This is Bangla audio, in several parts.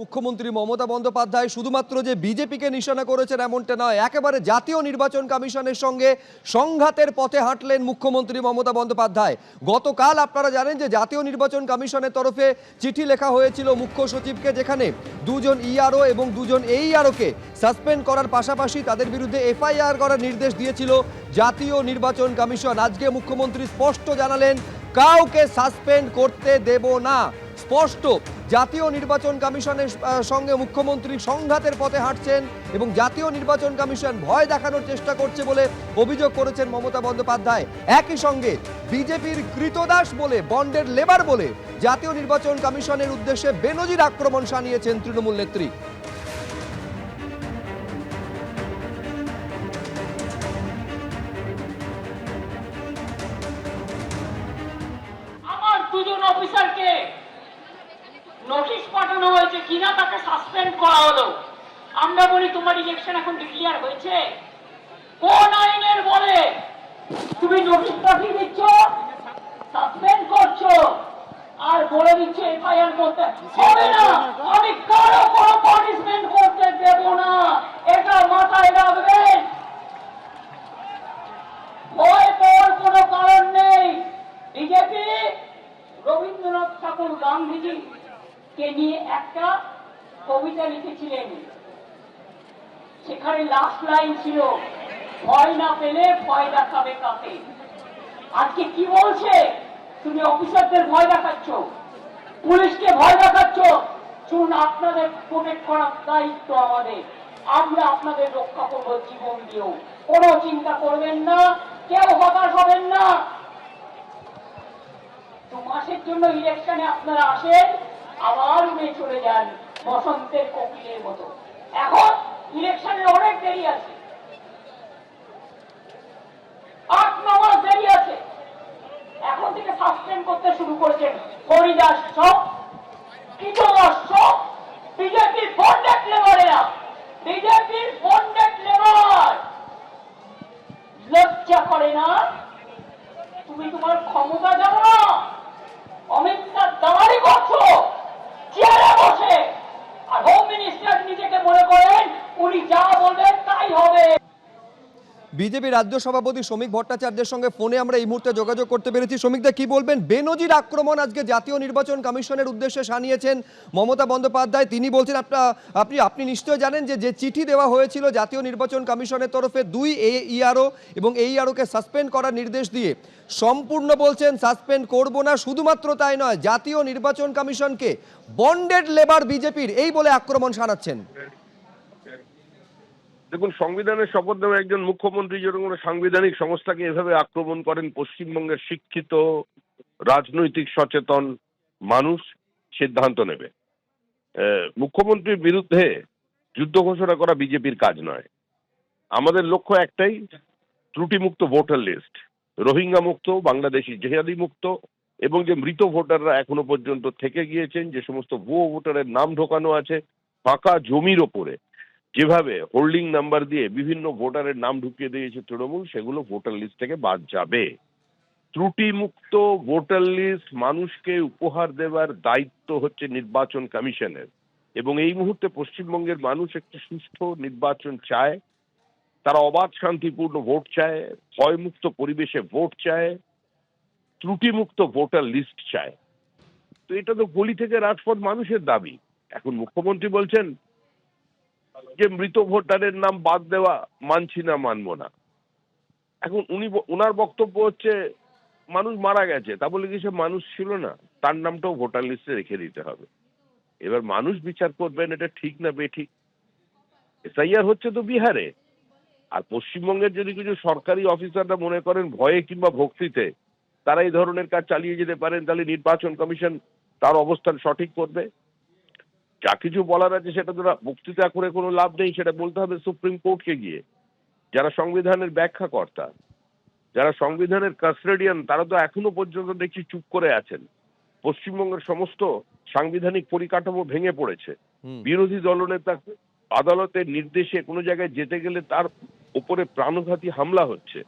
মুখ্যমন্ত্রী মমতা বন্দ্যোপাধ্যায় শুধুমাত্র যে বিজেপিকে নিশানা করেছেন এমনটা নয়, একেবারে জাতীয় নির্বাচন কমিশনের সঙ্গে সংঘাতের পথে হাঁটলেন মুখ্যমন্ত্রী মমতা বন্দ্যোপাধ্যায়। গতকাল আপনারা জানেন যে জাতীয় নির্বাচন কমিশনের তরফে চিঠি লেখা হয়েছিল মুখ্য সচিবকে, যেখানে দুজন ইআরও এবং দুজন এইআরওকে সাসপেন্ড করার পাশাপাশি তাদের বিরুদ্ধে এফআইআর করার নির্দেশ দিয়েছিল জাতীয় নির্বাচন কমিশন। আজকে মুখ্যমন্ত্রী স্পষ্ট জানালেন, কাউকে সাসপেন্ড করতে দেব না। স্পষ্ট জাতীয় নির্বাচন কমিশনের সঙ্গে মুখ্যমন্ত্রী সংঘাতের পথে হাঁটছেন এবং জাতীয় নির্বাচন কমিশন ভয় দেখানোর চেষ্টা করছে বলে অভিযোগ করেছেন মমতা বন্দ্যোপাধ্যায়। একই সঙ্গে বিজেপির কৃতদাস বলে, বন্ডের লেবার বলে জাতীয় নির্বাচন কমিশনের উদ্দেশ্যে বেনজির আক্রমণ সানিয়েছেন তৃণমূল নেত্রী। নোটিশ পাঠানো হয়েছে, কিনা তাকে সাসপেন্ড করা হলো। আমরা বলি, তোমার ইলেকশন এখন ডিক্লিয়ার হয়েছে? কোন আইনের বলে, তুমি নোটিশ পাঠিয়ে দিচ্ছ সাসপেন্ড করছ, আর বলে দিচ্ছে এফআইআর করতে। হবে না। আমি কারও কোনো পানিশমেন্ট করতে দেব না। এটা মাথায় রাখবেন ভয় পাওয়ার কোনো কারণ নেই বিজেপি রবীন্দ্রনাথ ঠাকুর গান্ধীজি কে নিয়ে একটা লিখেছিলেন সেখানে লাস্ট লাইন ছিল, ভয় না পেলে ভয় দেখাবে কাকে? আজকে কি বলছে? তুমি অফিসারদের ভয় দেখাচ্ছ? পুলিশকে ভয় দেখাচ্ছ? শুনুন আপনাদের প্রোটেক্ট করার দায়িত্ব আমাদের। আমরা আপনাদের রক্ষা করব জীবন দিয়েও। কোনো চিন্তা করবেন না, কেউ হতাশ হবেন না। দু মাসের জন্য ইলেকশনে আপনারা আসেন, আবার উড়ে চলে যান। বসন্তের কোকিলের মতো। এখন ইলেকশনের অনেক দেরি আছে। আট নম্বর দেরি আছে। এখন থেকে সাসপেন্ড করতে শুরু করেছেন হরিদাস সব কীটদাস সব বিজেপির বন্ডেড লেবারেরা বিজেপির বন্ডেড লেবার লজ্জা করে না তুমি তোমার ক্ষমতা জানো না অমিত শাহ দাঁড়ারি করছ চেয়ারে বসে আর হোম মিনিস্টার নিজেকে মনে করেন উনি যা বলবেন তাই হবে বিজেপি রাজ্য সভাপতি শ্রমিক ভট্টাচার্যের সঙ্গে ফোনে আমরা এই মুহূর্তে যোগাযোগ করতে পেরেছি। শ্রমিকদা কি বলবেন? বেনজির আক্রমণ আজকে জাতীয় নির্বাচন কমিশনের উদ্দেশ্যে সানিয়েছেন মমতা বন্দ্যোপাধ্যায়। তিনি বলছেন, আপনা, আপনি আপনি নিশ্চয় জানেন যে যে চিঠি দেওয়া হয়েছিল জাতীয় নির্বাচন কমিশনের তরফে দুই এ ইআরও এবং এই আরওকে সাসপেন্ড করার নির্দেশ দিয়ে। সম্পূর্ণ বলছেন, সাসপেন্ড করব না, শুধুমাত্র তাই নয়, জাতীয় নির্বাচন কমিশনকে বন্ডেড লেবার বিজেপির এই বলে আক্রমণ শানাচ্ছেন। দেখুন, সংবিধানের শপথ নেওয়া একজন মুখ্যমন্ত্রী যেরকম সাংবিধানিক সংস্থাকে এভাবে আক্রমণ করেন, পশ্চিমবঙ্গের শিক্ষিত, রাজনৈতিক সচেতন মানুষ সিদ্ধান্ত নেবে। মুখ্যমন্ত্রীর বিরুদ্ধে যুদ্ধ ঘোষণা করা বিজেপির কাজ নয়। আমাদের লক্ষ্য একটাই, ত্রুটিমুক্ত ভোটার লিস্ট। রোহিঙ্গা মুক্ত, বাংলাদেশি জেহাদি মুক্ত, এবং যে মৃত ভোটাররা এখনও পর্যন্ত থেকে গিয়েছেন, যে সমস্ত ভুয়ো ভোটারের নাম ঢোকানো আছে, ফাঁকা জমির ওপরে। যেভাবে হোল্ডিং নাম্বার দিয়ে বিভিন্ন ভোটারের নাম ঢুকিয়ে দিয়েছে তৃণমূল, সেগুলো ভোটার লিস্ট থেকে বাদ যাবে। ত্রুটিমুক্ত ভোটার লিস্ট মানুষকে উপহার দেওয়ার দায়িত্ব হচ্ছে নির্বাচন কমিশনের। এবং এই মুহূর্তে পশ্চিমবঙ্গের মানুষ একটি সুষ্ঠু নির্বাচন চায়। তারা অবাধ শান্তিপূর্ণ ভোট চায়, ভয়মুক্ত পরিবেশে ভোট চায়, ত্রুটিমুক্ত ভোটার লিস্ট চায়। তো এটা তো গলি থেকে রাজপথ মানুষের দাবি। এখন মুখ্যমন্ত্রী বলছেন যে মৃত ভোটারের নাম বাদ দেওয়া মানছি না, মানবো না। এখন উনি ওনার বক্তব্য হচ্ছে, মানুষ মারা গেছে, তা বলে কি সে মানুষ ছিল না? তার নামটাও ভোটার লিস্টে রেখে দিতে হবে। এবার মানুষ বিচার করবেন, এটা ঠিক না বেঠিক? এসআইআর হচ্ছে তো বিহারে। আর পশ্চিমবঙ্গের যদি কিছু সরকারি অফিসাররা মনে করেন ভয়ে কিংবা ভক্তিতে তারা এই ধরনের কাজ চালিয়ে যেতে পারেন, তাহলে নির্বাচন কমিশন তার অবস্থান সঠিক করবে। যা কিছু বলার আছে সেটা তো বক্তৃতা করে কোনো লাভ নেই সেটা বলতে হবে সুপ্রিম কোর্টকে গিয়ে। যারা সংবিধানের ব্যাখ্যাকর্তা যারা সংবিধানের কাস্টেডিয়ান তারা তো এখনও পর্যন্ত দেখছি চুপ করে আছেন। পশ্চিমবঙ্গের সমস্ত সাংবিধানিক পরিকাঠামো ভেঙে পড়েছে। বিরোধী দলনেতা আদালতের নির্দেশে কোনো জায়গায় যেতে গেলে তার উপরে প্রাণঘাতী হামলা হচ্ছে।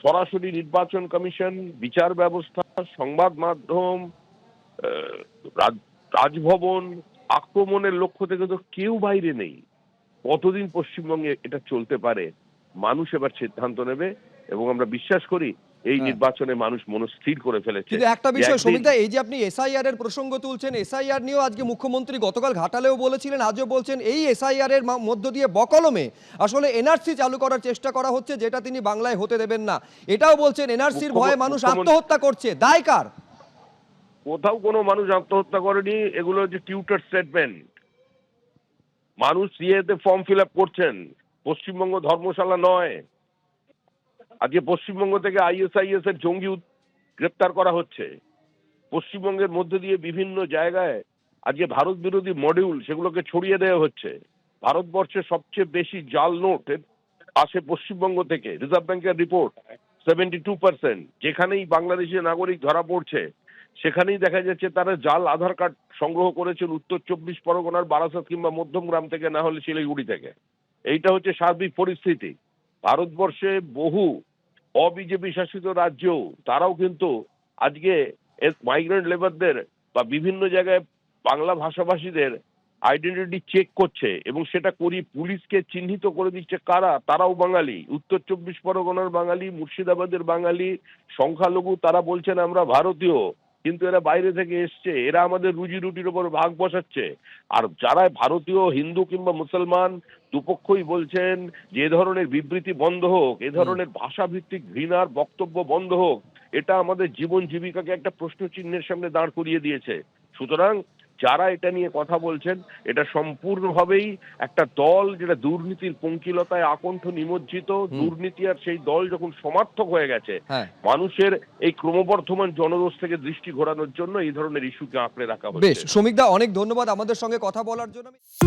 সরাসরি নির্বাচন কমিশন বিচার ব্যবস্থা সংবাদ মাধ্যম রাজভবন আক্রমণের লক্ষ্য থেকে তো কেউ বাইরে নেই। কতদিন পশ্চিমবঙ্গে এটা চলতে পারে মানুষ এবার সিদ্ধান্ত নেবে এবং আমরা বিশ্বাস করি এই হ্যাঁ। নির্বাচনে মানুষ মনস্থির করে ফেলেছে। কিন্তু একটা বিষয় সমিতা এই যে আপনি এসআইআর এর প্রসঙ্গ তুলছেন এসআইআর নিয়েও আজকে মুখ্যমন্ত্রী গতকাল ঘাটালেও বলেছিলেন আজও বলছেন এই এসআইআর এর মধ্য দিয়ে বকলমে আসলে এনআরসি চালু করার চেষ্টা করা হচ্ছে যেটা তিনি বাংলায় হতে দেবেন না। এটাও বলছেন এনআরসির ভয়ে মানুষ আত্মহত্যা করছে। দায় কার? কোথাও কোনো মানুষ আত্মহত্যা করেনি, এগুলো হচ্ছে টিউটার স্টেটমেন্ট মানুষ সিএতে ফর্ম ফিল আপ করছেন, পশ্চিমবঙ্গ ধর্মশালা নয়। আজকে পশ্চিমবঙ্গ থেকে আইএসআইএস এর জঙ্গি গ্রেপ্তার করা হচ্ছে। পশ্চিমবঙ্গের মধ্যে দিয়ে বিভিন্ন জায়গায় আজকে ভারত বিরোধী মডিউল সেগুলোকে ছড়িয়ে দেওয়া হচ্ছে। ভারতবর্ষে সবচেয়ে বেশি জাল নোট আসে পশ্চিমবঙ্গ থেকে। রিজার্ভ ব্যাংকের রিপোর্ট সেভেন্টি টু পার্সেন্ট যেখানেই বাংলাদেশের নাগরিক ধরা পড়ছে সেখানেই দেখা যাচ্ছে তারা জাল, আধার কার্ড সংগ্রহ করেছেন উত্তর চব্বিশ পরগনার বারাসাত কিংবা মধ্যমগ্রাম থেকে, না হলে শিলিগুড়ি থেকে। এইটা হচ্ছে সার্বিক পরিস্থিতি। ভারতবর্ষে বহু অবিজেপি শাসিত রাজ্য তারাও কিন্তু আজকে মাইগ্রেন্ট লেবারদের বা বিভিন্ন জায়গায় বাংলা ভাষাভাষীদের আইডেন্টিটি চেক করছে এবং সেটা করি পুলিশকে চিহ্নিত করে দিচ্ছে কারা? তারাও বাঙালি। উত্তর চব্বিশ পরগনার বাঙালি, মুর্শিদাবাদের বাঙালি, সংখ্যালঘু, তারা বলছেন আমরা ভারতীয়। কিন্তু এরা বাইরে থেকে এসছে, এরা আমাদের রুজি রুটির ওপর ভাগ বসাচ্ছে। আর যারা ভারতীয়, হিন্দু কিংবা মুসলমান, দুপক্ষই বলছেন যে ধরনের বিবৃতি বন্ধ হোক, এ ধরনের ভাষাভিত্তিক ঘৃণার বক্তব্য বন্ধ হোক, এটা আমাদের জীবন জীবিকাকে একটা প্রশ্ন চিহ্নের সামনে দাঁড় করিয়ে দিয়েছে। সুতরাং যারা এটা নিয়ে কথা বলছেন এটা সম্পূর্ণভাবেই একটা দল যেটা দুর্নীতির পঙ্কিলতায় আকণ্ঠ নিমজ্জিত দুর্নীতি আর সেই দল যখন সমার্থক হয়ে গেছে হ্যাঁ। মানুষের এই ক্রমবর্ধমান জনরোষ থেকে দৃষ্টি ঘোরানোর জন্য এই ধরনের ইস্যুকে আঁকড়ে রাখা বেশ হচ্ছে শ্রমিকদা অনেক ধন্যবাদ আমাদের সঙ্গে কথা বলার জন্য। আমি-